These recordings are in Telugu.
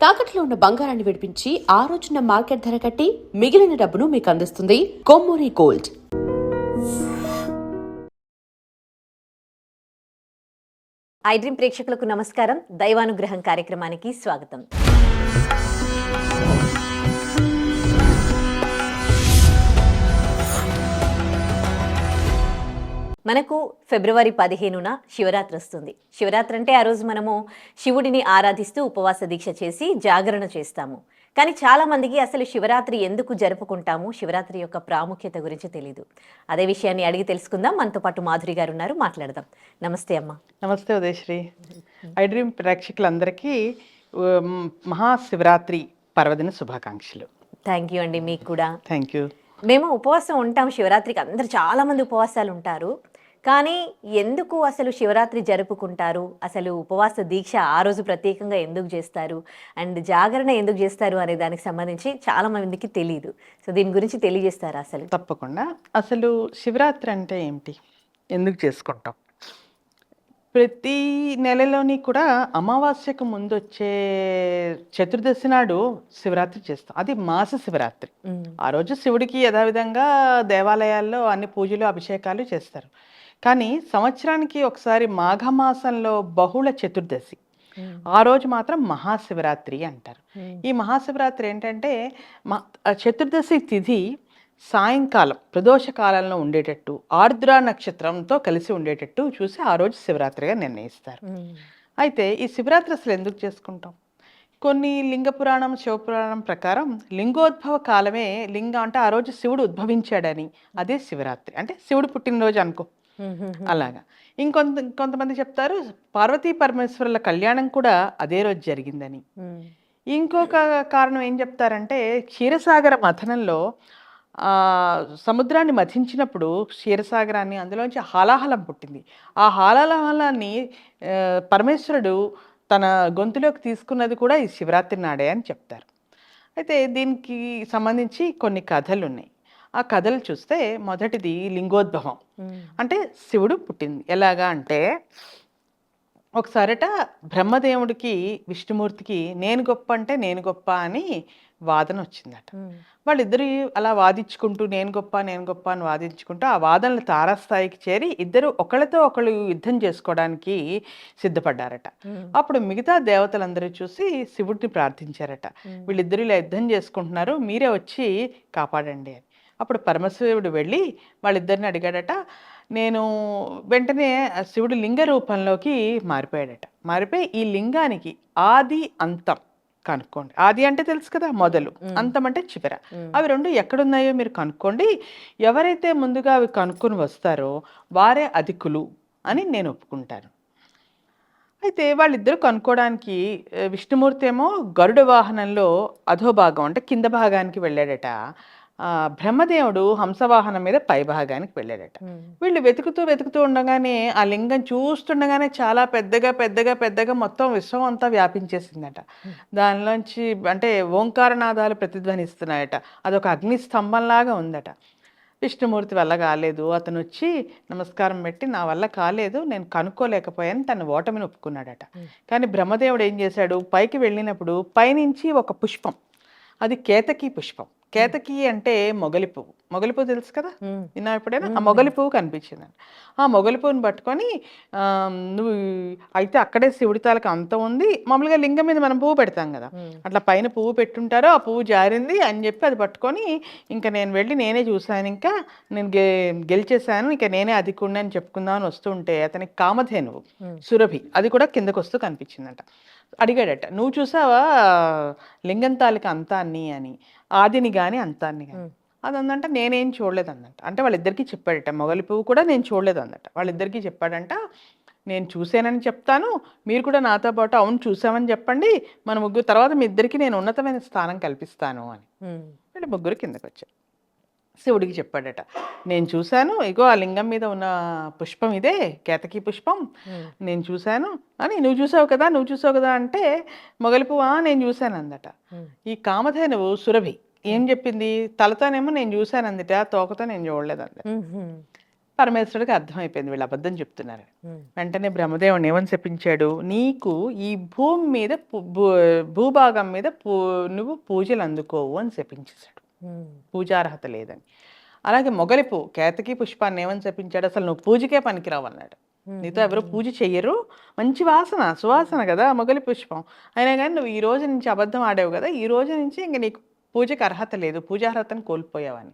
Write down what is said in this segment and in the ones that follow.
తాకట్లో ఉన్న బంగారాన్ని విడిపించి ఆ రోజున మార్కెట్ ధర కట్టి మిగిలిన డబ్బును మీకు అందిస్తుంది కొమ్మూరి గోల్డ్. ఐ డ్రీమ్ ప్రేక్షకులకు నమస్కారం. దైవానుగ్రహం కార్యక్రమానికి స్వాగతం. మనకు ఫిబ్రవరి పదిహేనున శివరాత్రి వస్తుంది. శివరాత్రి అంటే ఆ రోజు మనము శివుడిని ఆరాధిస్తూ ఉపవాస దీక్ష చేసి జాగరణ చేస్తాము. కానీ చాలా మందికి అసలు శివరాత్రి ఎందుకు జరుపుకుంటాము? శివరాత్రి యొక్క ప్రాముఖ్యత గురించి తెలియదు అదే విషయాన్ని అడిగి తెలుసుకుందాం. మనతో పాటు మాధురి గారు ఉన్నారు. మాట్లాడదాం. నమస్తే అమ్మా. నమస్తే ఉదయశ్రీ. ఐ డ్రీమ్ ప్రేక్షకులందరికీ మహాశివరాత్రి పర్వదిన శుభాకాంక్షలు. థ్యాంక్ యూ అండి మీకు కూడా. Thank you. మేము ఉపవాసం ఉంటాం శివరాత్రికి. అందరు చాలా మంది ఉపవాసాలు ఉంటారు. కానీ ఎందుకు అసలు శివరాత్రి జరుపుకుంటారు? అసలు ఉపవాస దీక్ష ఆ రోజు ప్రత్యేకంగా ఎందుకు చేస్తారు? అండ్ జాగరణ ఎందుకు చేస్తారు అనే దానికి సంబంధించి చాలా మందికి తెలియదు సో దీని గురించి తెలియజేస్తారా అసలు? తప్పకుండా. అసలు శివరాత్రి అంటే ఏమిటి ఎందుకు చేసుకుంటాం? ప్రతి నెలలోని కూడా అమావాస్యకు ముందు వచ్చే చతుర్దశి నాడు శివరాత్రి చేస్తాం. అది మాస శివరాత్రి. ఆ రోజు శివుడికి యథావిధంగా దేవాలయాల్లో అన్ని పూజలు అభిషేకాలు చేస్తారు. కానీ సంవత్సరానికి ఒకసారి మాఘమాసంలో బహుళ చతుర్దశి. ఆ రోజు మాత్రం మహాశివరాత్రి అంటారు. ఈ మహాశివరాత్రి ఏంటంటే చతుర్దశి తిథి సాయంకాలం ప్రదోష కాలంలో ఉండేటట్టు ఆర్ద్ర నక్షత్రంతో కలిసి ఉండేటట్టు చూసి ఆ రోజు శివరాత్రిగా నిర్ణయిస్తారు. అయితే ఈ శివరాత్రి అసలు ఎందుకు చేసుకుంటాం కొన్ని లింగ పురాణం శివపురాణం ప్రకారం లింగోద్భవ కాలమే లింగం అంటే ఆ రోజు శివుడు ఉద్భవించాడని అదే శివరాత్రి అంటే శివుడు పుట్టినరోజు అనుకో. అలాగా. ఇంకొంత కొంతమంది చెప్తారు పార్వతీ పరమేశ్వరుల కళ్యాణం కూడా అదే రోజు జరిగిందని. ఇంకొక కారణం ఏం చెప్తారంటే క్షీరసాగర మథనంలో సముద్రాన్ని మథించినప్పుడు క్షీరసాగరాన్ని అందులోంచి హాలాహలం పుట్టింది. ఆ హాలాహలాన్ని పరమేశ్వరుడు తన గొంతులోకి తీసుకున్నది కూడా ఈ శివరాత్రి నాడే అని చెప్తారు. అయితే దీనికి సంబంధించి కొన్ని కథలు ఉన్నాయి ఆ కథలు చూస్తే మొదటిది లింగోద్భవం. అంటే శివుడు పుట్టింది. ఎలాగా అంటే ఒకసారట బ్రహ్మదేవుడికి విష్ణుమూర్తికి నేను గొప్ప అంటే నేను గొప్ప అని వాదన వచ్చిందట. వాళ్ళిద్దరు అలా వాదించుకుంటూ నేను గొప్ప నేను గొప్ప అని వాదించుకుంటూ ఆ వాదనలు తారాస్థాయికి చేరి ఇద్దరు ఒకళ్ళతో ఒకళ్ళు యుద్ధం చేసుకోవడానికి సిద్ధపడ్డారట. అప్పుడు మిగతా దేవతలందరూ చూసి శివుడిని ప్రార్థించారట. వీళ్ళిద్దరు ఇలా యుద్ధం చేసుకుంటున్నారు మీరే వచ్చి కాపాడండి అని. అప్పుడు పరమశివుడు వెళ్ళి వాళ్ళిద్దరిని అడిగాడట. నేను వెంటనే శివుడు లింగ రూపంలోకి మారిపోయాడట. మారిపోయి ఈ లింగానికి ఆది అంతం కనుక్కోండి. ఆది అంటే తెలుసు కదా మొదలు. అంతం అంటే చివర. అవి రెండు ఎక్కడున్నాయో మీరు కనుక్కోండి. ఎవరైతే ముందుగా అవి కనుక్కొని వస్తారో వారే అధికులు అని నేను ఒప్పుకుంటాను. అయితే వాళ్ళిద్దరూ కనుక్కోవడానికి విష్ణుమూర్తి ఏమో గరుడ వాహనంలో అధోభాగం అంటే కింద భాగానికి వెళ్ళాడట. బ్రహ్మదేవుడు హంసవాహనం మీద పై భాగానికి వెళ్ళాడట. వీళ్ళు వెతుకుతూ వెతుకుతూ ఉండగానే ఆ లింగం చూస్తుండగానే చాలా పెద్దగా పెద్దగా పెద్దగా మొత్తం విశ్వం అంతా వ్యాపించేసిందట. దానిలోంచి అంటే ఓంకారనాదాలు ప్రతిధ్వనిస్తున్నాయట. అదొక అగ్ని స్తంభంలాగా ఉందట. విష్ణుమూర్తి వల్ల కాలేదు. అతను వచ్చి నమస్కారం పెట్టి నా వల్ల కాలేదు నేను కనుక్కోలేకపోయాను తన ఓటమిని ఒప్పుకున్నాడట. కానీ బ్రహ్మదేవుడు ఏం చేశాడు? పైకి వెళ్ళినప్పుడు పైనుంచి ఒక పుష్పం. అది కేతకి పుష్పం. కేతకి అంటే మొగలి పువ్వు. మొగలి పువ్వు తెలుసు కదా. విన్నా ఎప్పుడైనా ఆ మొగలి పువ్వు కనిపించింది ఆ మొగలి పువ్వుని పట్టుకొని నువ్వు అయితే అక్కడే శివుడి తాలూకు అంత ఉంది. మామూలుగా లింగం మీద మనం పువ్వు పెడతాం కదా. అట్లా పైన పువ్వు పెట్టుంటారో ఆ పువ్వు జారింది అని చెప్పి అది పట్టుకొని ఇంకా నేను వెళ్ళి నేనే చూశాను ఇంకా. నేను గె గెలిచేశాను. ఇంకా నేనే అధికుండా అని చెప్పుకుందామని వస్తుంటే అతనికి కామధేనువు. సురభి. అది కూడా కిందకు వస్తూ కనిపించిందట. అడిగాడట నువ్వు చూసావా లింగం తాలూకు అంతాన్ని అని. ఆదిని కానీ అంతాన్ని కానీ. అది అందంట నేనేం చూడలేదు అందంట అంటే వాళ్ళిద్దరికీ చెప్పాడట మొగలి పువ్వు కూడా నేను చూడలేదు అందట వాళ్ళిద్దరికీ చెప్పాడంట నేను చూశానని చెప్తాను మీరు కూడా నాతో పాటు అవును చూసామని చెప్పండి మన ముగ్గురు తర్వాత మీ ఇద్దరికి నేను ఉన్నతమైన స్థానం కల్పిస్తాను అని. వీళ్ళు ముగ్గురు కిందకి వచ్చారు శివుడికి చెప్పాడట. నేను చూశాను ఇగో ఆ లింగం మీద ఉన్న పుష్పం ఇదే కేతకి పుష్పం. నేను చూశాను. అని నువ్వు చూసావు కదా నువ్వు చూసావు కదా అంటే మొగలి పువ్వా నేను చూశాను అందట. ఈ కామధేనువు సురభి ఏం చెప్పింది? తలతోనేమో నేను చూశాను అందట తోకతో నేను చూడలేదు అందట మ్మ్. పరమేశ్వరుడికి అర్థమైపోయింది వీళ్ళు అబద్ధం చెప్తున్నారు వెంటనే బ్రహ్మదేవుని ఏమని చెప్పించాడు నీకు ఈ భూమి మీద భూభాగం మీద పూ- నువ్వు పూజలు అందుకోవు అని చెప్పించేశాడు పూజార్హత లేదని. అలాగే మొగలిపు కేతకి పుష్పాన్ని ఏమని చెప్పించాడు? అసలు నువ్వు పూజకే పనికిరావు అన్నాడు. నీతో ఎవరు పూజ చెయ్యరు. మంచి వాసన సువాసన కదా మొగలి పుష్పం. అయినా కానీ నువ్వు ఈ రోజు నుంచి అబద్ధం ఆడావు కదా ఈ రోజు నుంచి ఇంక నీకు పూజకి అర్హత లేదు. పూజార్హతను కోల్పోయావని.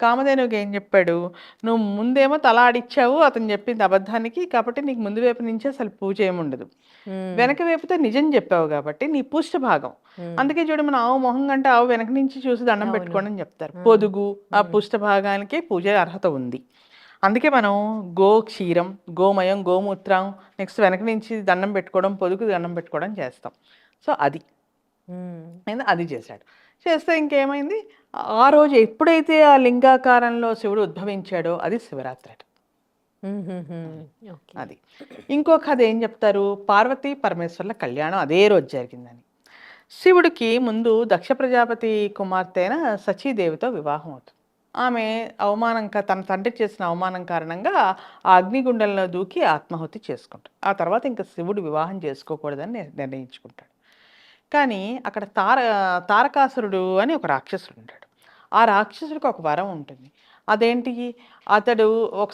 కామధేనుకి ఏం చెప్పాడు? నువ్వు ముందేమో తల ఆడిచ్చావు అతను చెప్పింది అబద్ధానికి కాబట్టి నీకు ముందు వైపు నుంచి అసలు పూజ ఏముండదు వెనక వైపుతో నిజం చెప్పావు కాబట్టి నీ పుష్ట భాగం అందుకే చూడు మన ఆవు మొహం కంటే ఆవు వెనక నుంచి చూసి దండం పెట్టుకోండి అని చెప్తారు. పొదుగు ఆ పుష్ట భాగానికి పూజ అర్హత ఉంది. అందుకే మనం గో క్షీరం గోమయం గోమూత్రం నెక్స్ట్ వెనక నుంచి దండం పెట్టుకోవడం పొదుగు దండం పెట్టుకోవడం చేస్తాం. సో అది. అది చేశాడు. చేస్తే ఇంకేమైంది? ఆ రోజు ఎప్పుడైతే ఆ లింగాకారంలో శివుడు ఉద్భవించాడో అది శివరాత్రి అట. అది. ఇంకో కథ ఏం చెప్తారు? పార్వతీ పరమేశ్వర్ల కళ్యాణం అదే రోజు జరిగిందని. శివుడికి ముందు దక్ష ప్రజాపతి కుమార్తె అయిన సచీదేవితో వివాహం అవుతుంది. ఆమె అవమానం తన తండ్రి చేసిన అవమానం కారణంగా ఆ అగ్నిగుండంలో దూకి ఆత్మాహుతి చేసుకుంటాడు ఆ తర్వాత ఇంకా శివుడు వివాహం చేసుకోకూడదని నిర్- నిర్ణయించుకుంటాడు. కానీ అక్కడ తార తారకాసురుడు అని ఒక రాక్షసుడు ఉంటాడు. ఆ రాక్షసుడికి ఒక వరం ఉంటుంది. అదేంటి? అతడు ఒక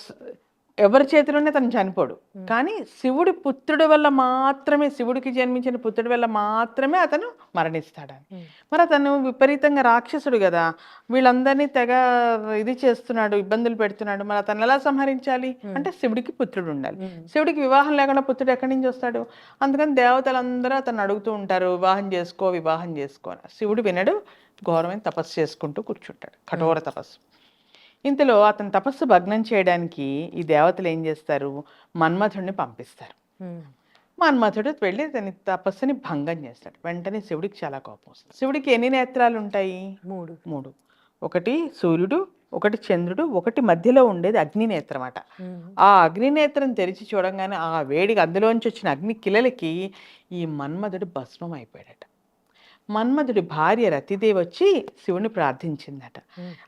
ఎవరి చేతిలోనే తను చనిపోడు. కానీ శివుడి పుత్రుడి వల్ల మాత్రమే శివుడికి జన్మించిన పుత్రుడి వల్ల మాత్రమే అతను మరణిస్తాడని. మరి అతను విపరీతంగా రాక్షసుడు కదా వీళ్ళందరినీ తెగ ఇది చేస్తున్నాడు ఇబ్బందులు పెడుతున్నాడు. మరి అతను ఎలా సంహరించాలి? అంటే శివుడికి పుత్రుడు ఉండాలి. శివుడికి వివాహం లేకుండా పుత్రుడు ఎక్కడి నుంచి వస్తాడు? అందుకని దేవతలందరూ అతను అడుగుతూ ఉంటారు వివాహం చేసుకో వివాహం చేసుకో శివుడు వినడు ఘోరమైన తపస్సు చేసుకుంటూ కూర్చుంటాడు కఠోర తపస్సు. ఇంతలో అతని తపస్సు భగ్నం చేయడానికి ఈ దేవతలు ఏం చేస్తారు? మన్మథుడిని పంపిస్తారు. మన్మథుడు వెళ్ళి అతని తపస్సుని భంగం చేస్తాడు. వెంటనే శివుడికి చాలా కోపం వస్తుంది. శివుడికి ఎన్ని నేత్రాలు ఉంటాయి? మూడు. మూడు. ఒకటి సూర్యుడు ఒకటి చంద్రుడు ఒకటి మధ్యలో ఉండేది అగ్ని నేత్రం అట ఆ అగ్ని నేత్రం తెరిచి చూడంగానే ఆ వేడికి అందులోంచి వచ్చిన అగ్ని కిలలకి ఈ మన్మధుడు భస్మం అయిపోయాడట. మన్మధుడి భార్య రతిదేవి వచ్చి శివుని ప్రార్థించిందట.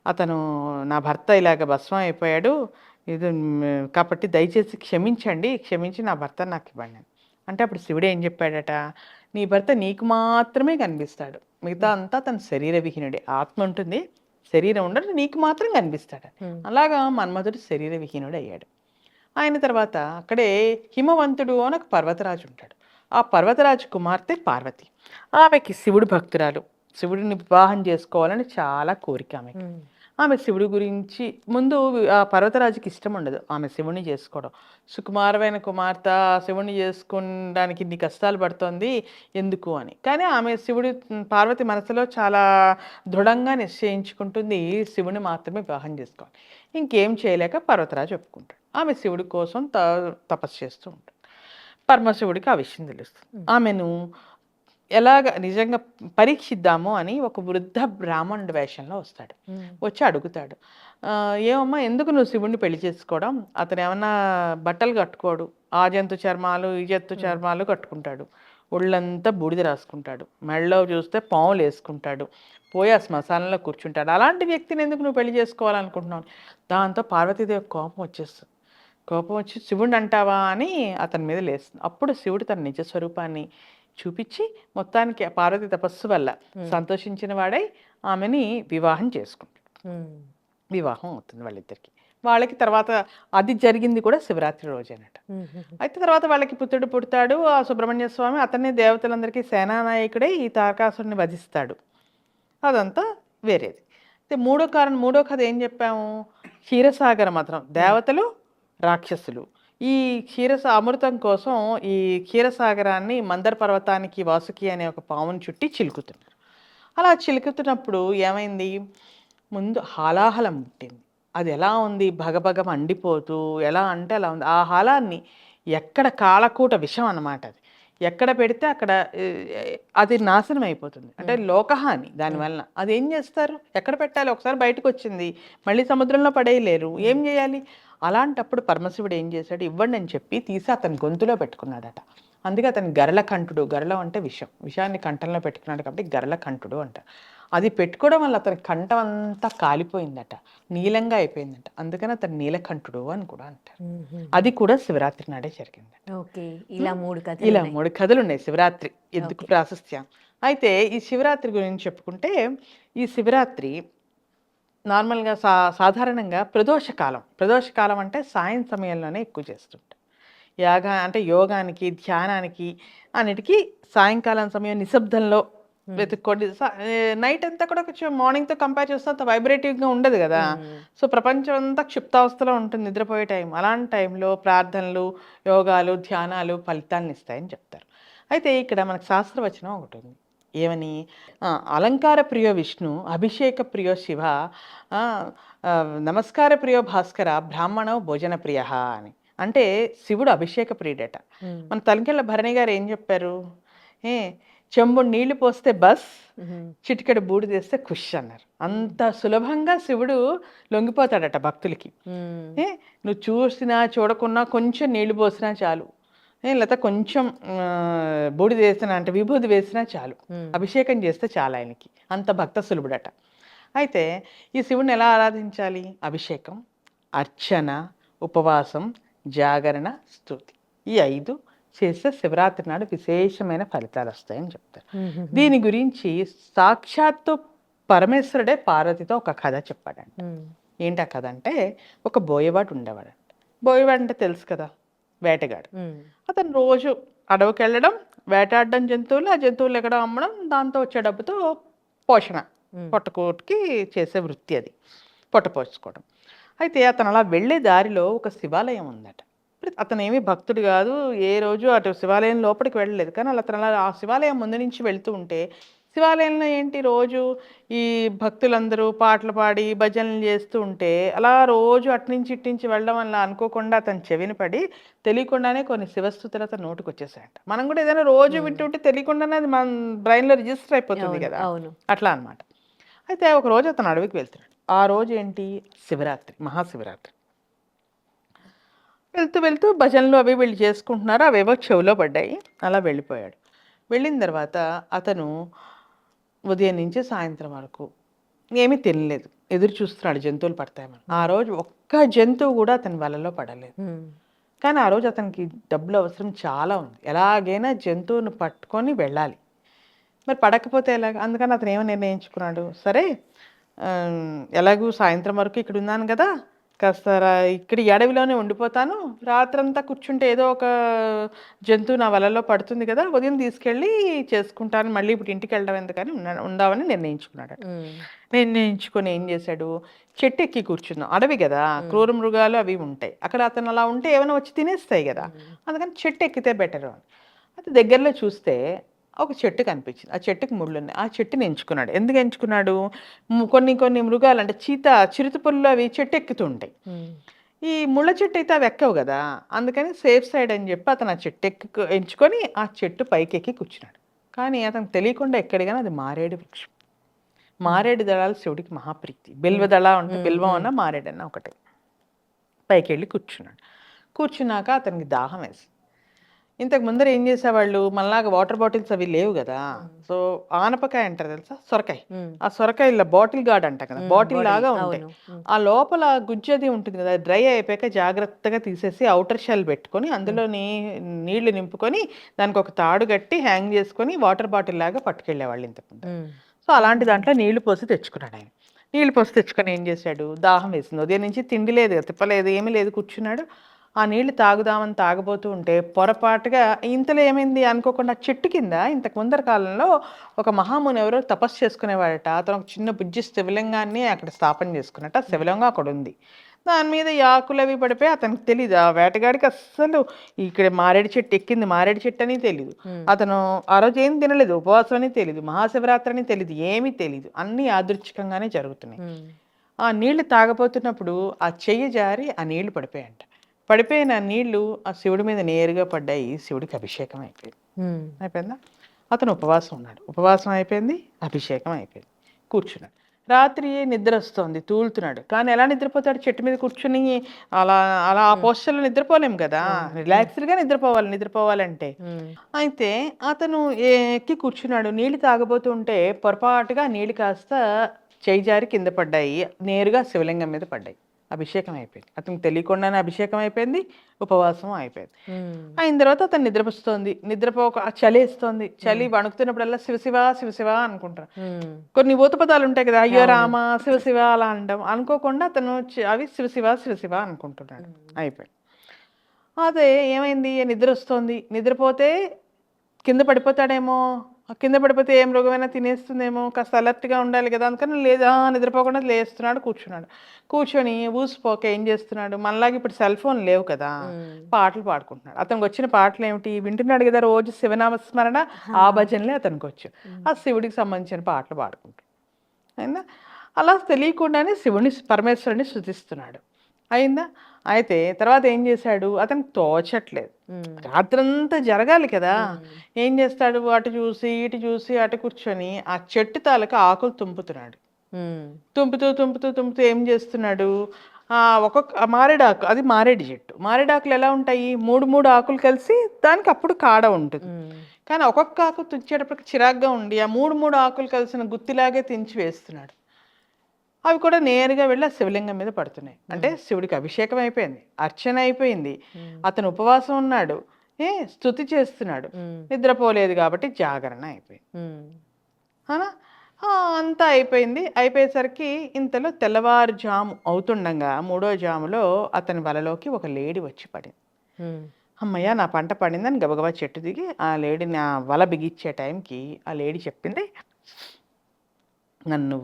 అతను నా భర్త ఇలాగ భస్మం అయిపోయాడు. ఇది కాబట్టి దయచేసి క్షమించండి. క్షమించి నా భర్త నాకు ఇవ్వండి. అంటే అప్పుడు శివుడు ఏం చెప్పాడట? నీ భర్త నీకు మాత్రమే కనిపిస్తాడు. మిగతా అంతా తన శరీర విహీనుడే. ఆత్మ ఉంటుంది. శరీరం ఉండదు నీకు మాత్రం కనిపిస్తాడు. అలాగా మన్మధుడు శరీర విహీనుడు అయ్యాడు ఆయన తర్వాత అక్కడే హిమవంతుడు అని ఒక పర్వతరాజు ఉంటాడు. ఆ పర్వతరాజు కుమార్తె పార్వతి. ఆమెకి శివుడు భక్తురాలు. శివుడిని వివాహం చేసుకోవాలని చాలా కోరిక ఆమెకి. ఆమె శివుడి గురించి ముందు ఆ పర్వతరాజుకి ఇష్టం ఉండదు. ఆమె శివుని చేసుకోవడం. సుకుమారమైన కుమార్తె శివుని చేసుకోవడానికి ఇన్ని కష్టాలు పడుతోంది ఎందుకు అని. కానీ ఆమె శివుడి పార్వతి మనసులో చాలా దృఢంగా నిశ్చయించుకుంటుంది శివుని మాత్రమే వివాహం చేసుకోవాలి. ఇంకేం చేయలేక పర్వతరాజు ఒప్పుకుంటాడు. ఆమె శివుడి కోసం త తపస్సు చేస్తూ ఉంటుంది పరమశివుడికి ఆ విషయం తెలుస్తుంది. ఆమెను ఎలాగ నిజంగా పరీక్షిద్దాము అని ఒక వృద్ధ బ్రాహ్మణుడి వేషంలో వస్తాడు. వచ్చి అడుగుతాడు. "ఆ, ఏమమ్మా ఎందుకు నువ్వు శివుణ్ణి పెళ్ళి చేసుకోవడం? అతను ఏమన్నా బట్టలు కట్టుకోడు. ఆ జంతు చర్మాలు ఈ జంతు చర్మాలు కట్టుకుంటాడు. ఒళ్ళంతా బూడిద రాసుకుంటాడు. మెడలో చూస్తే పాములు వేసుకుంటాడు. పోయి ఆ శ్మశానంలో కూర్చుంటాడు. అలాంటి వ్యక్తిని ఎందుకు నువ్వు పెళ్ళి చేసుకోవాలనుకుంటున్నావు? దాంతో పార్వతీదేవి కోపం వచ్చేస్తుంది. కోపం వచ్చి శివుడు అంటావా? అని అతని మీద లేస్తుంది. అప్పుడు శివుడు తన నిజ స్వరూపాన్ని చూపించి మొత్తానికి పార్వతి తపస్సు వల్ల సంతోషించిన వాడై ఆమెని వివాహం చేసుకుంటాడు. వివాహం అవుతుంది వాళ్ళిద్దరికి. వాళ్ళకి తర్వాత అది జరిగింది కూడా శివరాత్రి రోజేనట. అయితే తర్వాత వాళ్ళకి పుత్రుడు పుడతాడు ఆ సుబ్రహ్మణ్య స్వామి అతన్ని దేవతలందరికీ సేనానాయకుడై ఈ తారకాసురుని వధిస్తాడు. అదంతా వేరేది. అయితే మూడో కారణం మూడో కథ ఏం చెప్పాము? క్షీరసాగర మథనం. దేవతలు రాక్షసులు. ఈ క్షీరస అమృతం కోసం ఈ క్షీరసాగరాన్ని మందర పర్వతానికి వాసుకి అనే ఒక పాముని చుట్టి చిలుకుతున్నారు. అలా చిలుకుతున్నప్పుడు ఏమైంది? ముందు హాలాహలం పుట్టింది. అది ఎలా ఉంది? భగభగ మండిపోతూ ఎలా అంటే అలా ఉంది. ఆ హాలాన్ని ఎక్కడ కాలకూట విషం అన్నమాట అది. ఎక్కడ పెడితే అక్కడ అది నాశనం అయిపోతుంది. అంటే లోకహాని దానివల్ల అది ఏం చేస్తారు? ఎక్కడ పెట్టాలి? ఒకసారి బయటకు వచ్చింది. మళ్ళీ సముద్రంలో పడేయలేరు. ఏం చేయాలి? అలాంటప్పుడు పరమశివుడు ఏం చేశాడు? ఇవ్వండి అని చెప్పి తీసి అతని గొంతులో పెట్టుకున్నాడట. అందుకే అతను గరళ కంఠుడు గరళం అంటే విషం. విషాన్ని కంఠంలో పెట్టుకున్నాడు కాబట్టి గరళ కంఠుడు అంటారు అది పెట్టుకోవడం వల్ల అతని కంఠం అంతా కాలిపోయిందట. నీలంగా అయిపోయిందట. అందుకని అతను నీలకంఠుడు అని కూడా అంటారు. అది కూడా శివరాత్రి నాడే జరిగింది. ఓకే. ఇలా మూడు కథలు ఇలా. మూడు కథలు ఉన్నాయి శివరాత్రి. ఎందుకు ప్రాశస్త్యం? అయితే ఈ శివరాత్రి గురించి చెప్పుకుంటే ఈ శివరాత్రి నార్మల్గా సా సాధారణంగా ప్రదోషకాలం. ప్రదోషకాలం అంటే సాయం సమయంలోనే ఎక్కువ చేస్తుంటాం యాగా అంటే యోగానికి ధ్యానానికి అన్నిటికీ సాయంకాలం సమయం నిశ్శబ్దంలో వెతుక్కోండి. నైట్ అంతా కూడా కొంచెం మార్నింగ్తో కంపేర్ చేస్తే అంత వైబ్రేటివ్గా ఉండదు కదా. సో ప్రపంచం అంతా క్షిప్తావస్థలో ఉంటుంది. నిద్రపోయే టైం. అలాంటి టైంలో ప్రార్థనలు యోగాలు ధ్యానాలు ఫలితాలను ఇస్తాయని చెప్తారు. అయితే ఇక్కడ మనకు శాస్త్రవచనం ఒకటి ఉంది. ఏమని? అలంకార ప్రియ విష్ణు అభిషేక ప్రియ శివ నమస్కార ప్రియ భాస్కర బ్రాహ్మణ భోజన ప్రియ అని. అంటే శివుడు అభిషేక ప్రియుడట. మన తలకెళ్ళ భరణి గారు ఏం చెప్పారు? ఏ చెంబు నీళ్ళు పోస్తే బస్. చిటికెడు బూడి తెస్తే ఖుష్ అన్నారు. అంత సులభంగా శివుడు లొంగిపోతాడట భక్తులకి. నువ్వు చూసినా చూడకున్నా కొంచెం నీళ్ళు పోసినా చాలు. లేకపోతే కొంచెం బూడిద వేసినా అంటే విభూది వేసినా చాలు. అభిషేకం చేస్తే చాలు ఆయనకి. అంత భక్త సులభుడట అయితే ఈ శివుడిని ఎలా ఆరాధించాలి? అభిషేకం అర్చన ఉపవాసం జాగరణ స్తుతి. ఈ ఐదు చేస్తే శివరాత్రి నాడు విశేషమైన ఫలితాలు వస్తాయని చెప్తారు. దీని గురించి సాక్షాత్తు పరమేశ్వరుడే పార్వతితో ఒక కథ చెప్పాడంట. ఏంటి ఆ కథ అంటే ఒక బోయవాడు ఉండేవాడంట. బోయవాడు అంటే తెలుసు కదా? వేటగాడు. అతను రోజు అడవికి వెళ్ళడం వేటాడడం జంతువులు ఆ జంతువులు ఎక్కడ అమ్మడం దాంతో వచ్చే డబ్బుతో పోషణ. పొట్టకోటికి చేసే వృత్తి అది పొట్ట పోసుకోవడం అయితే అతను అలా వెళ్ళే దారిలో ఒక శివాలయం ఉందట అతను ఏమీ భక్తుడు కాదు ఏ రోజు అటు శివాలయం లోపలికి వెళ్ళలేదు కానీ అలా అతను అలా ఆ శివాలయం ముందు నుంచి వెళ్తూ ఉంటే శివాలయంలో ఏంటి రోజు ఈ భక్తులందరూ పాటలు పాడి భజనలు చేస్తూ ఉంటే అలా రోజు అటు నుంచి ఇటు నుంచి వెళ్ళడం వల్ల అనుకోకుండా అతను చెవిని పడి తెలియకుండానే కొన్ని శివస్థుతులు అతను నోటికి వచ్చేసాయంట. మనం కూడా ఏదైనా రోజు వింటుంటే తెలియకుండానే అది మన బ్రెయిన్లో రిజిస్టర్ అయిపోతుంది కదా. అవును. అట్లా అన్నమాట. అయితే ఒక రోజు అతను అడవికి వెళ్తున్నాడు. ఆ రోజు ఏంటి? శివరాత్రి మహాశివరాత్రి. వెళ్తూ వెళ్తూ భజనలు అవి వీళ్ళు చేసుకుంటున్నారు. అవేవో చెవిలో పడ్డాయి. అలా వెళ్ళిపోయాడు. వెళ్ళిన తర్వాత అతను ఉదయం నుంచి సాయంత్రం వరకు. ఏమీ తినలేదు ఎదురు చూస్తున్నాడు. జంతువులు పడతాయమని ఆ రోజు ఒక్క జంతువు కూడా అతని వలలో పడలేదు. కానీ ఆ రోజు అతనికి డబ్బులు అవసరం చాలా ఉంది. ఎలాగైనా జంతువును పట్టుకొని వెళ్ళాలి. మరి పడకపోతే ఎలాగ అందుకని అతను ఏమో నిర్ణయించుకున్నాడు. సరే ఎలాగూ సాయంత్రం వరకు ఇక్కడ ఉన్నాను కదా కాస్త ఇక్కడ ఈ అడవిలోనే ఉండిపోతాను. రాత్రంతా కూర్చుంటే ఏదో ఒక జంతువు నా వలలో పడుతుంది కదా ఉదయం తీసుకెళ్ళి చేసుకుంటాను. మళ్ళీ ఇప్పుడు ఇంటికి వెళ్ళడం ఎందుకని ఉందామని నిర్ణయించుకున్నాడు. నిర్ణయించుకొని ఏం చేశాడు? చెట్టు ఎక్కి కూర్చున్నాం. అడవి కదా క్రూర మృగాలు అవి ఉంటాయి. అక్కడ అతను అలా ఉంటే ఏమైనా వచ్చి తినేస్తాయి కదా. అందుకని చెట్టు ఎక్కితే బెటర్ అని. అది దగ్గరలో చూస్తే ఒక చెట్టు కనిపించింది. ఆ చెట్టుకి ముళ్ళు ఉన్నాయి. ఆ చెట్టుని ఎంచుకున్నాడు. ఎందుకు ఎంచుకున్నాడు? కొన్ని కొన్ని మృగాలు అంటే చీత చిరుతపుల్లు అవి చెట్టు ఎక్కుతూ ఉంటాయి మ్మ్. ఈ ముళ్ళ చెట్టు అయితే అవి ఎక్కవు కదా? అందుకని సేఫ్ సైడ్ అని చెప్పి అతను ఆ చెట్టు ఎక్కి ఎంచుకొని ఆ చెట్టు పైకి ఎక్కి కూర్చున్నాడు. కానీ అతనికి తెలియకుండా ఎక్కడి కానీ అది మారేడు వృక్షం. మారేడు దళాలు శివుడికి మహాప్రీతి. బిల్వ దళ అంటే బిల్వం అన్న మారేడు అన్న ఒకటే. పైకి వెళ్ళి కూర్చున్నాడు. కూర్చున్నాక అతనికి దాహం వేసి ఇంతకు ముందర ఏం చేసేవాళ్ళు? మళ్ళాగా వాటర్ బాటిల్స్ అవి లేవు కదా. సో ఆనపకాయ అంటారు తెలుసా? సొరకాయ. ఆ సొరకాయ ఇలా బాటిల్ గార్డ్ అంట కదా. బాటిల్ లాగా ఉంటాయి. ఆ లోపల గుజ్జు అది ఉంటుంది కదా డ్రై అయిపోయాక జాగ్రత్తగా తీసేసి అవుటర్ షెల్ పెట్టుకొని అందులోని నీళ్ళు నింపుకొని దానికి ఒక తాడు కట్టి హ్యాంగ్ చేసుకొని వాటర్ బాటిల్ లాగా పట్టుకెళ్ళేవాళ్ళు ఇంతకుముందు మ్మ్. సో అలాంటి దాంట్లో నీళ్ళు పోసి తెచ్చుకున్నాడు ఆయన. నీళ్ళు పోసి తెచ్చుకొని ఏం చేశాడు? దాహం వేసింది. ఉదయం నుంచి తిండి లేదు కదా, తిప్పలేదు ఏమీ లేదు కూర్చున్నాడు. ఆ నీళ్ళు తాగుదామని తాగబోతూ ఉంటే పొరపాటుగా ఇంతలో ఏమైంది అనుకోకుండా చెట్టు కింద ఇంతకు ముందర కాలంలో ఒక మహాముని ఎవరో తపస్సు చేసుకునేవాడట. అతను ఒక చిన్న బుజ్జి శివలింగాన్ని అక్కడ స్థాపన చేసుకున్నట్టు. శివలింగం అక్కడ ఉంది. దాని మీద ఈ ఆకులు అవి పడిపోయి అతనికి తెలియదు ఆ వేటగాడికి అస్సలు ఇక్కడ మారేడు చెట్టు ఎక్కింది. మారేడు చెట్టు అని తెలియదు అతను ఆ రోజు ఏం తినలేదు. ఉపవాసం అని తెలియదు మహాశివరాత్రి అని తెలియదు ఏమీ తెలియదు అన్నీ యాదృచ్ఛికంగానే జరుగుతున్నాయి. ఆ నీళ్ళు తాగబోతున్నప్పుడు ఆ చెయ్యి జారి ఆ నీళ్ళు పడిపోయాయంట. పడిపోయిన నీళ్ళు ఆ శివుడి మీద నేరుగా పడ్డాయి శివుడికి అభిషేకం అయిపోయింది. అయిపోయిందా? అతను ఉపవాసం ఉన్నాడు. ఉపవాసం అయిపోయింది అభిషేకం అయిపోయింది. కూర్చున్నాడు. రాత్రి నిద్ర వస్తుంది తూలుతున్నాడు. కానీ ఎలా నిద్రపోతాడు? చెట్టు మీద కూర్చుని అలా అలా ఆ పోస్టర్లో నిద్రపోలేం కదా. రిలాక్స్డ్గా నిద్రపోవాలి నిద్రపోవాలంటే. అయితే అతను ఎక్కి కూర్చున్నాడు. నీళ్ళు తాగబోతుంటే పొరపాటుగా నీళ్ళు కాస్త చేయి జారి కింద పడ్డాయి నేరుగా శివలింగం మీద పడ్డాయి. అభిషేకం అయిపోయింది అతనికి తెలియకుండానే అభిషేకం అయిపోయింది ఉపవాసం అయిపోయింది. అయిన తర్వాత అతను నిద్రపోస్తుంది. నిద్రపోక ఆ చలి వేస్తుంది. చలి వణుకుతున్నప్పుడల్లా శివశివ శివశివ అనుకుంటారు. కొన్ని ఊతపదాలు ఉంటాయి కదా అయ్యో రామ శివశివ అలా అంటాం అనుకోకుండా అతను అవి శివశివ శివశివ అనుకుంటున్నాడు. అయిపోయింది. అదే ఏమైంది? నిద్ర వస్తుంది. నిద్రపోతే కింద పడిపోతాడేమో? కింద పడిపోతే ఏం రోగమైనా తినేస్తుందేమో కాస్త అలర్ట్గా ఉండాలి కదా అందుకని లేదా నిద్రపోకుండా లేస్తున్నాడు కూర్చున్నాడు. కూర్చొని ఊసిపోక ఏం చేస్తున్నాడు? మనలాగా ఇప్పుడు సెల్ ఫోన్ లేవు కదా పాటలు పాడుకుంటున్నాడు. అతనికి వచ్చిన పాటలు ఏమిటి వింటున్నాడు కదా రోజు శివనామస్మరణ ఆ భజనలే అతనికి వచ్చు ఆ శివుడికి సంబంధించిన పాటలు పాడుకుంటాడు. అయిందా? అలా తెలియకుండానే శివుని పరమేశ్వరుని స్థుతిస్తున్నాడు అయిందా? అయితే తర్వాత ఏం చేశాడు? అతనికి తోచట్లేదు. రాత్రంతా జరగాలి కదా. ఏం చేస్తాడు? అటు చూసి ఇటు చూసి అటు కూర్చొని ఆ చెట్టు తాలూకా ఆకులు తుంపుతున్నాడు. తుంపుతూ తుంపుతూ తుంపుతూ ఏం చేస్తున్నాడు? ఆ ఒక్కొక్క మారేడాకు అది మారేడు చెట్టు. మారేడాకులు ఎలా ఉంటాయి? మూడు మూడు ఆకులు కలిసి దానికి అప్పుడు కాడ ఉంటుంది. కానీ ఒక్కొక్క ఆకు తుంచేటప్పటికి చిరాగ్గా ఉండి ఆ మూడు మూడు ఆకులు కలిసిన గుత్తిలాగే తించి వేస్తున్నాడు. అవి కూడా నేరుగా వెళ్ళి ఆ శివలింగం మీద పడుతున్నాయి. అంటే శివుడికి అభిషేకం అయిపోయింది అర్చన అయిపోయింది. అతను ఉపవాసం ఉన్నాడు ఏ స్థుతి చేస్తున్నాడు. నిద్రపోలేదు కాబట్టి జాగరణ అయిపోయింది. అవునా? అంతా అయిపోయింది. అయిపోయేసరికి ఇంతలో తెల్లవారుజాము అవుతుండగా మూడో జాములో అతని వలలోకి ఒక లేడీ వచ్చి పడింది. అమ్మయ్య నా పంట పడిందని గబగబా చెట్టు దిగి ఆ లేడీ నా వల బిగిచ్చే టైంకి ఆ లేడీ చెప్పింది నన్ను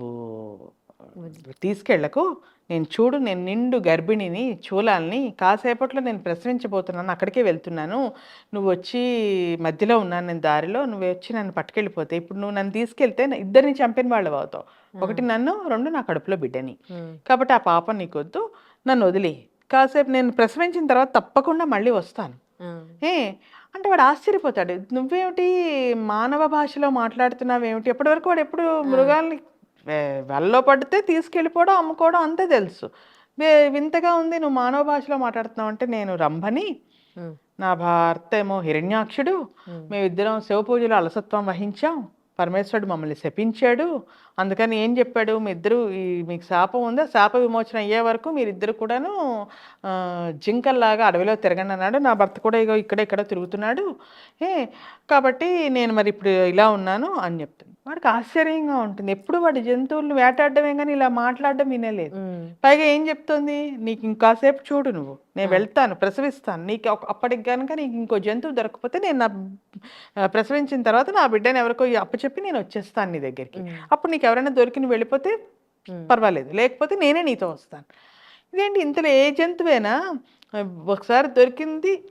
తీసుకెళ్ళకు. నేను చూడు నేను నిండు గర్భిణిని చూలాల్ని కాసేపట్లో నేను ప్రసవించబోతున్నాను అక్కడికే వెళ్తున్నాను. నువ్వు వచ్చి మధ్యలో ఉన్నాను నేను దారిలో నువ్వు వచ్చి నన్ను పట్టుకెళ్ళిపోతే ఇప్పుడు నువ్వు నన్ను తీసుకెళ్తే ఇద్దరిని చంపిన వాళ్ళు అవుతావు. ఒకటి నన్ను రెండు నా కడుపులో బిడ్డని. కాబట్టి ఆ పాప నీకొద్దు నన్ను వదిలి. కాసేపు నేను ప్రసవించిన తర్వాత తప్పకుండా మళ్ళీ వస్తాను. ఏ? అంటే వాడు ఆశ్చర్యపోతాడు. నువ్వేమిటి మానవ భాషలో మాట్లాడుతున్నావేమిటి? ఎప్పటి వరకు వాడు ఎప్పుడు మృగాల్ని వే- వలలో పడితే తీసుకెళ్ళిపోవడం అమ్ముకోవడం అంతే తెలుసు. వింతగా ఉంది నువ్వు మానవ భాషలో మాట్లాడుతున్నావు అంటే నేను రంభని నా భర్త ఏమో హిరణ్యాక్షుడు మేమిద్దరం శివ పూజలో అలసత్వం వహించాం పరమేశ్వరుడు మమ్మల్ని శపించాడు. అందుకని ఏం చెప్పాడు? మీ ఇద్దరు ఈ మీకు శాపం ఉందా? శాప విమోచన అయ్యే వరకు మీరిద్దరు కూడాను జింకల్లాగా అడవిలో తిరగండి అన్నాడు. నా భర్త కూడా ఇగో ఇక్కడ ఇక్కడ తిరుగుతున్నాడు. ఏ కాబట్టి నేను మరి ఇప్పుడు ఇలా ఉన్నాను అని చెప్తుంది. వాడికి ఆశ్చర్యంగా ఉంటుంది. ఎప్పుడు వాడి జంతువులను వేటాడడమే కానీ ఇలా మాట్లాడడం వినలేదు. పైగా ఏం చెప్తోంది? నీకు ఇంకాసేపు చూడు నువ్వు. నేను వెళ్తాను ప్రసవిస్తాను. నీకు అప్పటికి కనుక నీకు ఇంకో జంతువు దొరకకపోతే నేను నా ప్రసవించిన తర్వాత నా బిడ్డని ఎవరికో అప్పచెప్పి నేను వచ్చేస్తాను నీ దగ్గరికి. అప్పుడు నీకు ఎవరైనా దొరికి నువ్వు వెళ్ళిపోతే పర్వాలేదు. లేకపోతే నేనే నీతో వస్తాను. ఇదేంటి? ఇంతలో ఏ జంతువేనా? ఒకసారి దొరికింది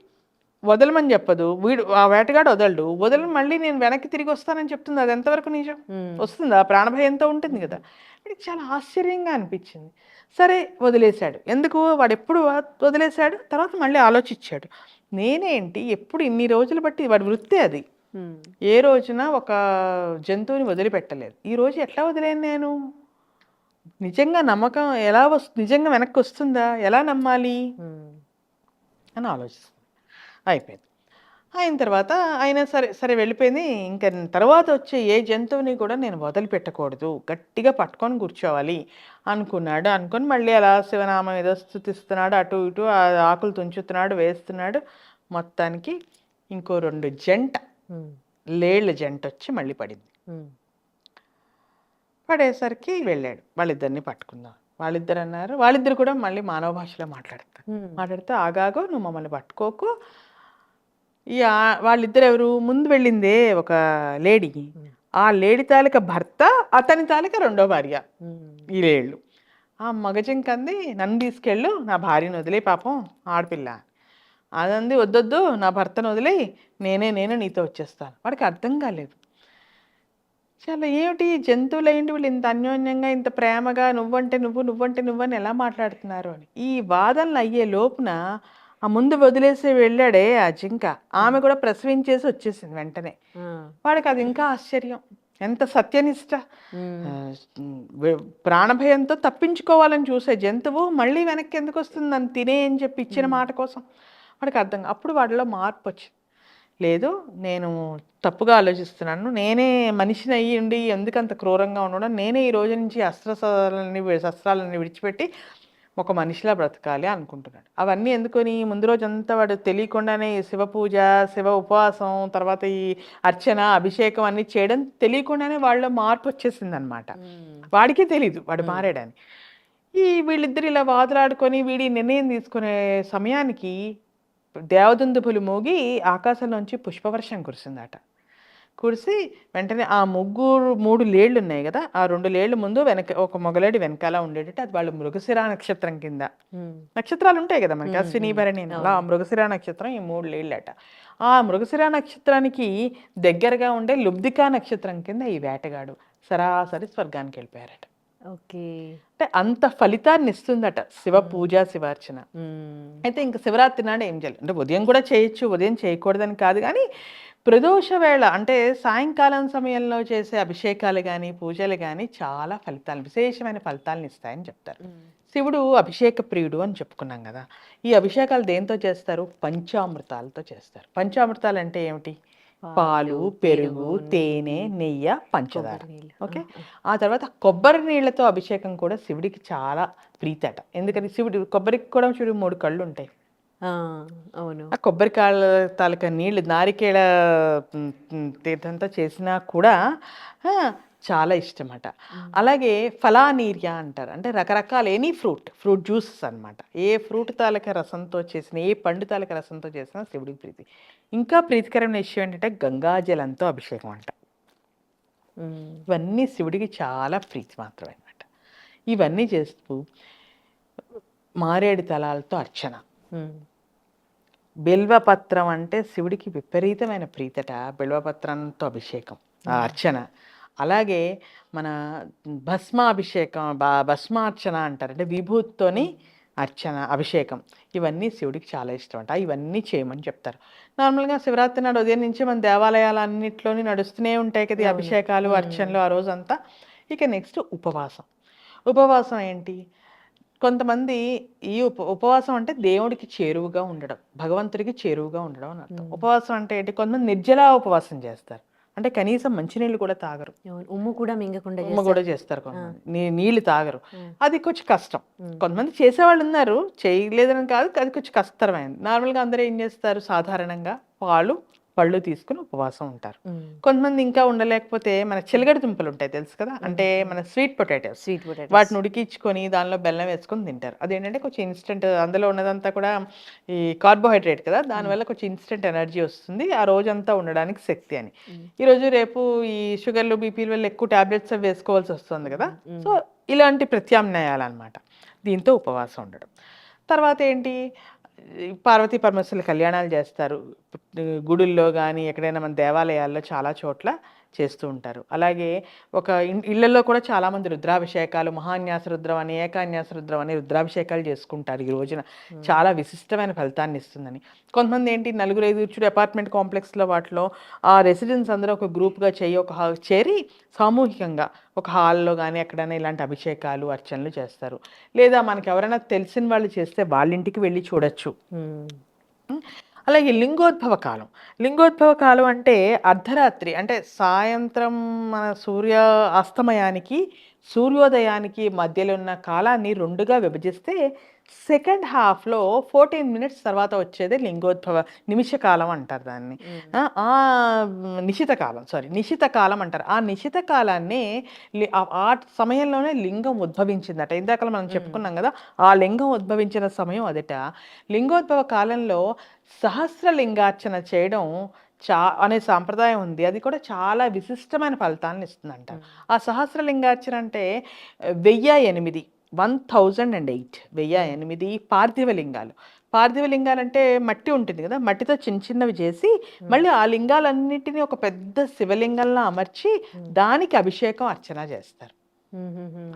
వదలమని చెప్పదు. వీడు ఆ వేటగాడు వదలడు. వదలని మళ్ళీ నేను వెనక్కి తిరిగి వస్తానని చెప్తుంది. అది ఎంతవరకు నిజం? వస్తుందా? ప్రాణభయంతో ఉంటుంది కదా. వీడికి చాలా ఆశ్చర్యంగా అనిపించింది. సరే వదిలేశాడు. ఎందుకు? వాడు ఎప్పుడు వదిలేశాడు? తర్వాత మళ్ళీ ఆలోచించాడు. నేనేంటి? ఎప్పుడు ఇన్ని రోజులు బట్టి వాడి వృత్తి అది. ఏ రోజున ఒక జంతువుని వదిలిపెట్టలేదు. ఈ రోజు ఎట్లా వదిలేను నేను? నిజంగా నమ్మకం ఎలా వస్తు నిజంగా వెనక్కి వస్తుందా? ఎలా నమ్మాలి? అని ఆలోచిస్తుంది. అయిపోయింది. అయిన తర్వాత అయినా సరే సరే వెళ్ళిపోయింది. ఇంకా తర్వాత వచ్చే ఏ జంతువుని కూడా నేను వదిలిపెట్టకూడదు. గట్టిగా పట్టుకొని కూర్చోవాలి. అనుకున్నాడు. అనుకొని మళ్ళీ అలా శివనామం ఏదో స్థుతిస్తున్నాడు. అటు ఇటు ఆకులు తుంచుతున్నాడు వేస్తున్నాడు. మొత్తానికి ఇంకో రెండు జంట లేళ్ళ జంట వచ్చి మళ్ళీ పడింది. పడేసరికి వెళ్ళాడు. వాళ్ళిద్దరిని పట్టుకుందాం. వాళ్ళిద్దరు అన్నారు. వాళ్ళిద్దరు కూడా మళ్ళీ మానవ భాషలో మాట్లాడతారు. మాట్లాడితే ఆగాగో నువ్వు మమ్మల్ని పట్టుకోకు. ఈ ఆ- వాళ్ళిద్దరు ఎవరు ముందు వెళ్ళిందే ఒక లేడీ. ఆ లేడీ తాలూకా భర్త అతని తాలూకా రెండో భార్య. ఈ లేళ్ళు ఆ మగజింక అంది నన్ను తీసుకెళ్ళు నా భార్యను వదిలే పాపం ఆడపిల్ల. అదంది వద్దొద్దు నా భర్తను వదిలే నేనే నేను నీతో వచ్చేస్తాను. వాడికి అర్థం కాలేదు. చాలా ఏమిటి జంతువులు ఏంటి వీళ్ళు ఇంత అన్యోన్యంగా ఇంత ప్రేమగా నువ్వంటే నువ్వు నువ్వంటే నువ్వని ఎలా మాట్లాడుతున్నారు అని. ఈ వాదనలు అయ్యే లోపున ఆ ముందు వదిలేసి వెళ్ళాడే ఆ జింక. ఆమె కూడా ప్రసవించేసి వచ్చేసింది వెంటనే. వాడికి అది ఇంకా ఆశ్చర్యం. ఎంత సత్యనిష్ట. ప్రాణభయంతో తప్పించుకోవాలని చూసే జంతువు మళ్ళీ వెనక్కి ఎందుకు వస్తుంది? నన్ను తినే అని చెప్పి ఇచ్చిన మాట కోసం. వాడికి అర్థం అప్పుడు వాడిలో మార్పు వచ్చింది. లేదు నేను తప్పుగా ఆలోచిస్తున్నాను. నేనే మనిషిని అయ్యి ఉండి ఎందుకు అంత క్రూరంగా ఉండడం? నేనే ఈ రోజు నుంచి అస్త్రశాలని శస్త్రాలని విడిచిపెట్టి ఒక మనిషిలా బ్రతకాలి అనుకుంటున్నాడు. అవన్నీ ఎందుకొని? ముందు రోజు అంతా వాడు తెలియకుండానే శివ పూజ శివ ఉపవాసం తర్వాత ఈ అర్చన అభిషేకం అన్ని చేయడం తెలియకుండానే వాళ్ళలో మార్పు వచ్చేసింది అనమాట వాడికి తెలీదు వాడు మారాడని. ఈ వీళ్ళిద్దరు ఇలా వాదులాడుకొని వీడి నిర్ణయం తీసుకునే సమయానికి దేవదుందుపులు మోగి ఆకాశంలోంచి పుష్పవర్షం కురిసిందట. కురిసి వెంటనే ఆ ముగ్గురు మూడు లేళ్ళు ఉన్నాయి కదా ఆ రెండు లేళ్ళు ముందు వెనక ఒక మొగలేడి వెనకాల ఉండేటట్టు అది వాళ్ళు మృగశిర నక్షత్రం కింద. నక్షత్రాలు ఉంటాయి కదా మనకి అశ్విని భరణి అలా ఆ మృగశిర నక్షత్రం ఈ మూడు లేళ్ళట. ఆ మృగశిర నక్షత్రానికి దగ్గరగా ఉండే లుబ్ధికా నక్షత్రం కింద ఈ వేటగాడు సరాసరి స్వర్గానికి వెళ్ళిపోయారట. ఓకే. అంటే అంత ఫలితాన్ని ఇస్తుందట శివ పూజ శివార్చన. అయితే ఇంక శివరాత్రి నాడు ఏం చేయాలి? అంటే ఉదయం కూడా చేయొచ్చు ఉదయం చేయకూడదని కాదు కానీ ప్రదోష వేళ అంటే సాయంకాలం సమయంలో చేసే అభిషేకాలు కానీ పూజలు కానీ చాలా ఫలితాలు విశేషమైన ఫలితాలను ఇస్తాయని చెప్తారు. శివుడు అభిషేక ప్రియుడు అని చెప్పుకున్నాం కదా ఈ అభిషేకాలు దేంతో చేస్తారు? పంచామృతాలతో చేస్తారు. పంచామృతాలు అంటే ఏమిటి? పాలు పెరుగు తేనె నెయ్యి పంచదార. ఓకే? ఆ తర్వాత కొబ్బరి నీళ్ళతో అభిషేకం కూడా శివుడికి చాలా ప్రీతట ఎందుకని? శివుడు కొబ్బరికి కూడా శివుడు మూడు కళ్ళు ఉంటాయి. అవును. ఆ కొబ్బరికాయల తాలూకా నీళ్ళు నారికేళ తీర్థంతో చేసినా కూడా చాలా ఇష్టమట. అలాగే ఫలానీర్య అంటారు. అంటే రకరకాల ఎనీ ఫ్రూట్ ఫ్రూట్ జ్యూసెస్ అన్నమాట. ఏ ఫ్రూట్ తాలూకా రసంతో చేసిన ఏ పండు తాలూకా రసంతో చేసినా శివుడికి ప్రీతి. ఇంకా ప్రీతికరమైన విషయం ఏంటంటే గంగాజలంతో అభిషేకం అంట. ఇవన్నీ శివుడికి చాలా ప్రీతి మాత్రమే అనమాట ఇవన్నీ చేస్తూ మారేడు తలాలతో అర్చన. బిల్వపత్రం అంటే శివుడికి విపరీతమైన ప్రీతట బిల్వపత్రంతో అభిషేకం ఆ అర్చన. అలాగే మన భస్మాభిషేకం బా- భస్మార్చన అంటారు అంటే విభూతితోని అర్చన అభిషేకం. ఇవన్నీ శివుడికి చాలా ఇష్టం అంట ఇవన్నీ చేయమని చెప్తారు. నార్మల్గా శివరాత్రి నాడు ఉదయం నుంచి మన దేవాలయాలన్నింటిలోని నడుస్తూనే ఉంటాయి కదా అభిషేకాలు అర్చనలు ఆ రోజంతా. ఇక నెక్స్ట్ ఉపవాసం. ఉపవాసం ఏంటి? కొంతమంది ఈ ఉప ఉపవాసం అంటే దేవుడికి చేరువుగా ఉండడం భగవంతుడికి చేరువుగా ఉండడం అని అర్థం. ఉపవాసం అంటే ఏంటి? కొంతమంది నిర్జలా ఉపవాసం చేస్తారు. అంటే కనీసం మంచినీళ్ళు కూడా తాగరు. ఉమ్ము కూడా మింగకుండా ఉమ్మ కూడా చేస్తారు కొంతమంది. నీళ్ళు తాగరు. అది కొంచెం కష్టం. కొంతమంది చేసేవాళ్ళు ఉన్నారు చేయలేదని కాదు అది కొంచెం కష్టతరమైనది నార్మల్గా అందరూ ఏం చేస్తారు? సాధారణంగా పాలు పళ్ళు తీసుకుని ఉపవాసం ఉంటారు. కొంతమంది ఇంకా ఉండలేకపోతే మన చిలగడ దుంపలు ఉంటాయి తెలుసు కదా? అంటే మన స్వీట్ పొటాటోస్. స్వీట్ పొటాటో వాటిని ఉడికించుకొని దానిలో బెల్లం వేసుకొని తింటారు. అదేంటంటే కొంచెం ఇన్స్టెంట్ అందులో ఉన్నదంతా కూడా ఈ కార్బోహైడ్రేట్ కదా? దానివల్ల కొంచెం ఇన్స్టెంట్ ఎనర్జీ వస్తుంది. ఆ రోజంతా ఉండడానికి శక్తి అని. ఈ రోజు రేపు ఈ షుగర్లు బీపీల వల్ల ఎక్కువ టాబ్లెట్స్ అవి వేసుకోవాల్సి వస్తుంది కదా? సో ఇలాంటి ప్రత్యామ్నాయాలు అనమాట దీంతో ఉపవాసం ఉండడం. తర్వాత ఏంటి? పార్వతీ పరమేశ్వరుల కళ్యాణాలు చేస్తారు. గుడుల్లో కానీ ఎక్కడైనా మన దేవాలయాల్లో చాలా చోట్ల చేస్తూ ఉంటారు. అలాగే ఒక ఇళ్ళలో కూడా చాలా మంది రుద్రాభిషేకాలు మహాన్యాస రుద్రం అని ఏకాన్యాస రుద్రం అని రుద్రాభిషేకాలు చేసుకుంటారు ఈ రోజున. చాలా విశిష్టమైన ఫలితాన్ని ఇస్తుందని. కొంతమంది ఏంటి నలుగురు ఐదుగురు అపార్ట్మెంట్ కాంప్లెక్స్లో వాటిలో ఆ రెసిడెన్స్ అందరూ ఒక గ్రూప్గా చేయి ఒక హా- చేరి సామూహికంగా ఒక హాల్లో కానీ ఎక్కడైనా ఇలాంటి అభిషేకాలు అర్చనలు చేస్తారు. లేదా మనకి ఎవరైనా తెలిసిన వాళ్ళు చేస్తే వాళ్ళ ఇంటికి వెళ్ళి చూడొచ్చు. అలాగే లింగోద్భవ కాలం. లింగోద్భవ కాలం అంటే అర్ధరాత్రి అంటే సాయంత్రం మన సూర్య అస్తమయానికి సూర్యోదయానికి మధ్యలో ఉన్న కాలాన్ని రెండుగా విభజిస్తే సెకండ్ హాఫ్లో ఫోర్టీన్ మినిట్స్ తర్వాత వచ్చేది లింగోద్భవ నిమిష కాలం అంటారు దాన్ని. ఆ, నిశిత కాలం సారీ నిశిత కాలం అంటారు. ఆ నిశిత కాలాన్ని ఆ సమయంలోనే లింగం ఉద్భవించిందట. ఇందాక మనం చెప్పుకున్నాం కదా ఆ లింగం ఉద్భవించిన సమయం అదట. లింగోద్భవ కాలంలో సహస్రలింగార్చన చేయడం చా అనే సాంప్రదాయం ఉంది. అది కూడా చాలా విశిష్టమైన ఫలితాలను ఇస్తుందంట. ఆ సహస్రలింగార్చన అంటే వెయ్యి ఎనిమిది వన్ థౌజండ్ అండ్ ఎయిట్. వెయ్యి ఎనిమిది పార్థివ లింగాలు పార్థివ లింగాలు అంటే మట్టి ఉంటుంది కదా మట్టితో చిన్న చిన్నవి చేసి మళ్ళీ ఆ లింగాలన్నిటినీ ఒక పెద్ద శివలింగంలో అమర్చి దానికి అభిషేకం అర్చన చేస్తారు.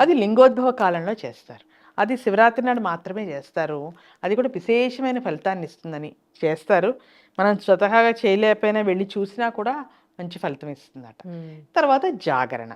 అది లింగోద్భవ కాలంలో చేస్తారు. అది శివరాత్రి నాడు మాత్రమే చేస్తారు. అది కూడా విశేషమైన ఫలితాన్ని ఇస్తుందని చేస్తారు. మనం స్వతహాగా చేయలేకపోయినా వెళ్ళి చూసినా కూడా మంచి ఫలితం ఇస్తుందట. తర్వాత జాగరణ.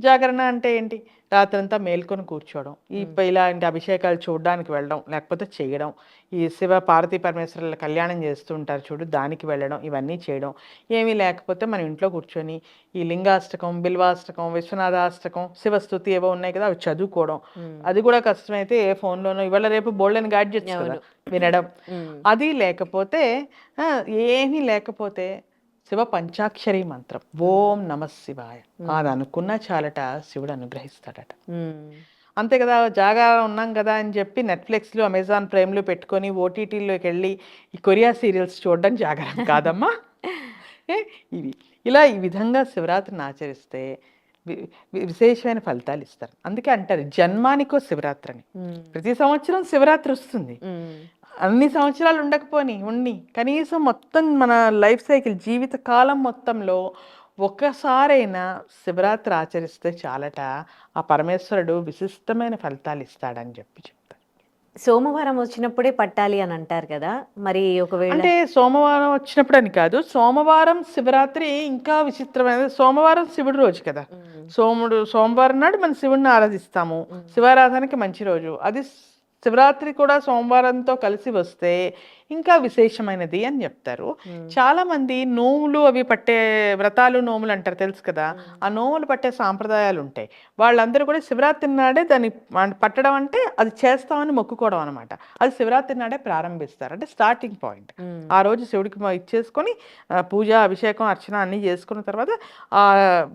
జాగరణ అంటే ఏంటి? రాత్రంతా మేల్కొని కూర్చోవడం. ఈ ఇలాంటి అభిషేకాలు చూడడానికి వెళ్ళడం లేకపోతే చేయడం. ఈ శివ పార్వతీ పరమేశ్వరుల కళ్యాణం చేస్తూ ఉంటారు చూడు దానికి వెళ్ళడం ఇవన్నీ చేయడం. ఏమీ లేకపోతే మనం ఇంట్లో కూర్చొని ఈ లింగాష్టకం బిల్వాష్టకం విశ్వనాథాష్టకం శివస్థుతి ఏవో ఉన్నాయి కదా అవి చదువుకోవడం. అది కూడా కష్టమైతే ఏ ఫోన్లోనో ఇవాళ రేపు బోల్డెన్ గాడ్జెట్స్ కదా వినడం. అది లేకపోతే ఏమీ లేకపోతే శివ పంచాక్షరి మంత్రం. ఓం నమ శివాయ. అది అనుకున్నా చాలట శివుడు అనుగ్రహిస్తాడట. అంతే కదా జాగా ఉన్నాం కదా అని చెప్పి నెట్ఫ్లిక్స్లో అమెజాన్ ప్రైమ్లో పెట్టుకొని ఓటీటీలోకి వెళ్ళి ఈ కొరియా సీరియల్స్ చూడడం జాగరం కాదమ్మా. ఇవి. ఇలా ఈ విధంగా శివరాత్రిని ఆచరిస్తే విశేషమైన ఫలితాలు ఇస్తారు. అందుకే అంటారు జన్మానికో శివరాత్రి అని. ప్రతి సంవత్సరం శివరాత్రి వస్తుంది. అన్ని సంవత్సరాలు ఉండకపోని ఉండి. కనీసం మొత్తం మన లైఫ్ సైకిల్ జీవిత కాలం మొత్తంలో ఒక్కసారైనా శివరాత్రి ఆచరిస్తే చాలట. ఆ పరమేశ్వరుడు విశిష్టమైన ఫలితాలు ఇస్తాడని చెప్పి చెప్తారు సోమవారం వచ్చినప్పుడే పట్టాలి అని అంటారు కదా. మరి ఒకవేళ అంటే సోమవారం వచ్చినప్పుడు అని కాదు సోమవారం శివరాత్రి ఇంకా విచిత్రమైనది సోమవారం శివుడు రోజు కదా. సోముడు సోమవారం నాడు మనం శివుడిని ఆరాధిస్తాము. శివారాధనకి మంచి రోజు. అది శివరాత్రి కూడా సోమవారంతో కలిసి వస్తే ఇంకా విశేషమైనది అని చెప్తారు. చాలా మంది నోములు అవి పట్టే వ్రతాలు నోములు అంటారు తెలుసు కదా? ఆ నోములు పట్టే సాంప్రదాయాలు ఉంటాయి. వాళ్ళందరూ కూడా శివరాత్రి నాడే దాన్ని పట్టడం అంటే అది చేస్తామని మొక్కుకోవడం అనమాట అది శివరాత్రి నాడే ప్రారంభిస్తారు. అంటే స్టార్టింగ్ పాయింట్ ఆ రోజు శివుడికి ఇచ్చేసుకొని పూజ అభిషేకం అర్చన అన్నీ చేసుకున్న తర్వాత ఆ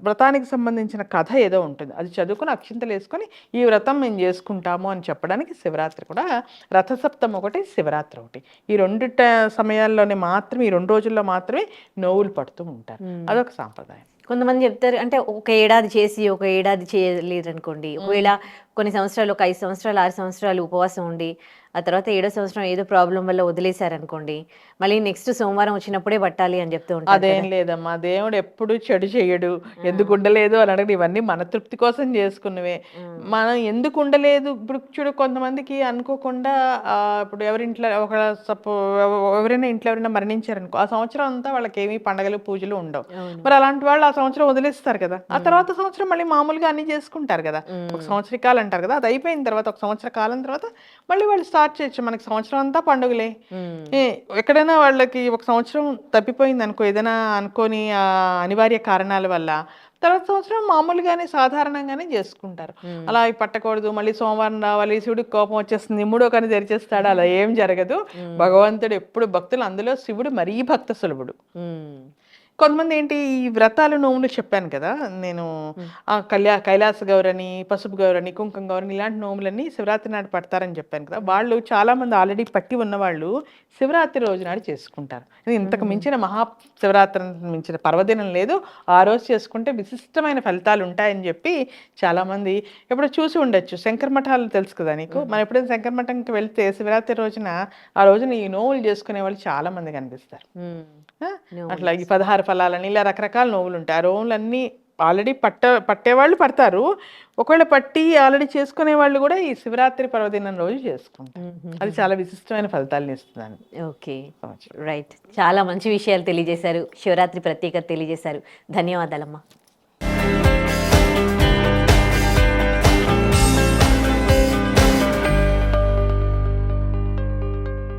వ్రతానికి సంబంధించిన కథ ఏదో ఉంటుంది. అది చదువుకొని అక్షింతలు వేసుకొని ఈ వ్రతం మేము చేసుకుంటాము అని చెప్పడానికి శివరాత్రి కూడా రథసప్తం ఒకటి శివరాత్రి ఒకటి. ఈ రెండు సమయాల్లోనే మాత్రమే ఈ రెండు రోజుల్లో మాత్రమే నోవులు పడుతూ ఉంటారు. అదొక సాంప్రదాయం. కొంతమంది చెప్తారు అంటే ఒక ఏడాది చేసి ఒక ఏడాది చేయలేదు అనుకోండి ఒకవేళ కొన్ని సంవత్సరాలు ఒక ఐదు సంవత్సరాలు ఆరు సంవత్సరాలు ఉపవాసం ఉండి ఆ తర్వాత ఏడో సంవత్సరం ఏదో ప్రాబ్లం వల్ల వదిలేశారనుకోండి మళ్ళీ నెక్స్ట్ సోమవారం వచ్చినప్పుడే పట్టాలి అని చెప్తూ ఉంటారు అదేం లేదమ్మా దేవుడు ఎప్పుడు చెడు చెయ్యడు ఎందుకు ఉండలేదు అని అడగడు ఇవన్నీ మన తృప్తి కోసం చేసుకున్నవే. మనం ఎందుకు ఉండలేదు? ఇప్పుడు చూడు కొంతమందికి అనుకోకుండా ఇప్పుడు ఎవరింట్లో ఒక సపో ఎవరైనా ఇంట్లో ఎవరైనా మరణించారనుకో ఆ సంవత్సరం అంతా వాళ్ళకి ఏమీ పండగలు పూజలు ఉండవు. మరి అలాంటి వాళ్ళు ఆ సంవత్సరం వదిలేస్తారు కదా. ఆ తర్వాత సంవత్సరం మళ్ళీ మామూలుగా అన్ని చేసుకుంటారు కదా. ఒక సంవత్సరికాలు అంటారు కదా అది అయిపోయిన తర్వాత ఒక సంవత్సర కాలం తర్వాత మళ్ళీ వాళ్ళు స్టార్ట్ చేయొచ్చు. మనకి సంవత్సరం అంతా పండుగలే. ఎక్కడైనా వాళ్ళకి ఒక సంవత్సరం తప్పిపోయింది అనుకో ఏదైనా అనుకోని ఆ, అనివార్య కారణాల వల్ల తర్వాత సంవత్సరం మామూలుగానే సాధారణంగానే చేసుకుంటారు. అలా పట్టకూడదు మళ్ళీ సోమవారం రావాలి శివుడికి కోపం వచ్చేస్తుంది మూడో కని తెరిచేస్తాడు అలా ఏం జరగదు. భగవంతుడు ఎప్పుడు భక్తులు అందులో శివుడు మరీ భక్త సులభుడు. కొంతమంది ఏంటి ఈ వ్రతాలు నోములు చెప్పాను కదా నేను ఆ కళ్యా కైలాస గౌరని పసుపు గౌరని కుంకుమ గౌరని ఇలాంటి నోములన్నీ శివరాత్రి నాడు పడతారని చెప్పాను కదా వాళ్ళు చాలా మంది ఆల్రెడీ పట్టి ఉన్న వాళ్ళు శివరాత్రి రోజు నాడు చేసుకుంటారు. ఇంతకు మించిన మహా శివరాత్రి మించిన పర్వదినం లేదు ఆ రోజు చేసుకుంటే విశిష్టమైన ఫలితాలు ఉంటాయని చెప్పి చాలా మంది ఎప్పుడు చూసి ఉండొచ్చు. శంకర మఠాలు తెలుసు కదా నీకు? మనం ఎప్పుడైనా శంకర మఠంకి వెళ్తే శివరాత్రి రోజున ఆ రోజున ఈ నోములు చేసుకునే వాళ్ళు చాలా మంది కనిపిస్తారు? అట్లా ఈ పదహారు ఫలాలని ఇలా రకరకాల నోవులు ఉంటాయి. ఆ నోవులన్నీ ఆల్రెడీ పట్ట పట్టేవాళ్ళు పడతారు. ఒకవేళ పట్టి ఆల్రెడీ చేసుకునే వాళ్ళు కూడా ఈ శివరాత్రి పర్వదినం రోజు చేసుకుంటారు. అది చాలా విశిష్టమైన ఫలితాలను ఇస్తుందని ఓకే. రైట్ చాలా మంచి విషయాలు తెలియజేశారు. శివరాత్రి ప్రత్యేకత తెలియజేశారు. ధన్యవాదాలమ్మా.